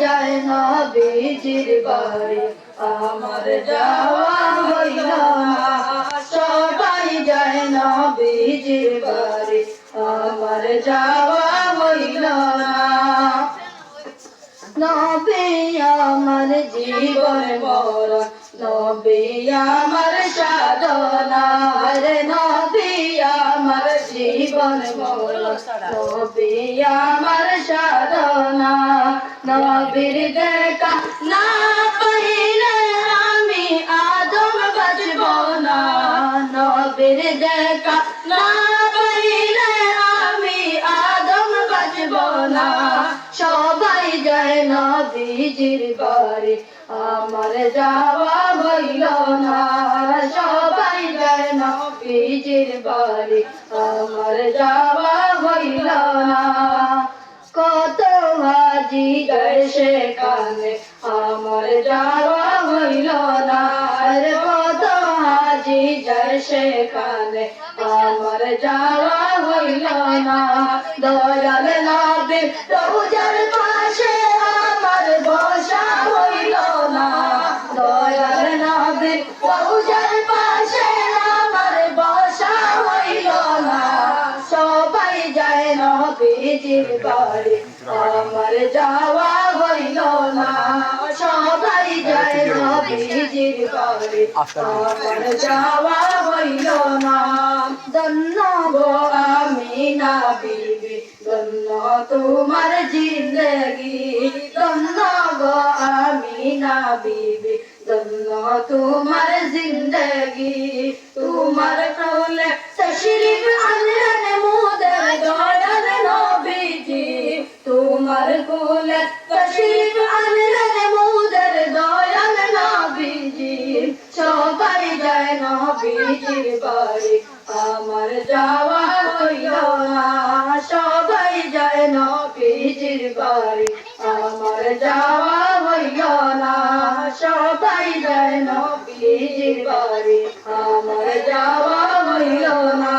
যায় না বীজির বাড়ি। আমার যাওয়া হইল না। সবাই যায় না বীজির বাড়ি। আমার যাওয়া হইল না। নবে আমার জীবন মরণ নবে আমার সাধনা। রে নবে আমার জীবন মরণ নবে আমার সাধনা। নবীর দেখা না পাইলে আমি আদম না। না আমি আদম না। সবাই যায় আমার যাওয়া হইল না। সবাই যায় নবীজির বাড়ি আমার যাওয়া হইল না। হাজি যায় সেখানে আমার যাওয়া হইল না। রে কত হাজি যায় সেখানে আমার যাওয়া হইল না। দয়াল নবী রোজার নবীজির বাড়ি আমার যাওয়া হইল না। সবাই যায় নবীজির বাড়ি আমার যাওয়া হইল না। ধন্য গো আমি না বিবি ধন্য তোমার জিন্দগি। ধন্য গো আমি না বিবি ধন্য তোমার জিন্দগি। তোমার নবীজির বাড়ি আমার যাওয়া হইল না সবাই যায় নবীজির বাড়ি আমার যাওয়া বাড়ি আমার যাওয়া হইল না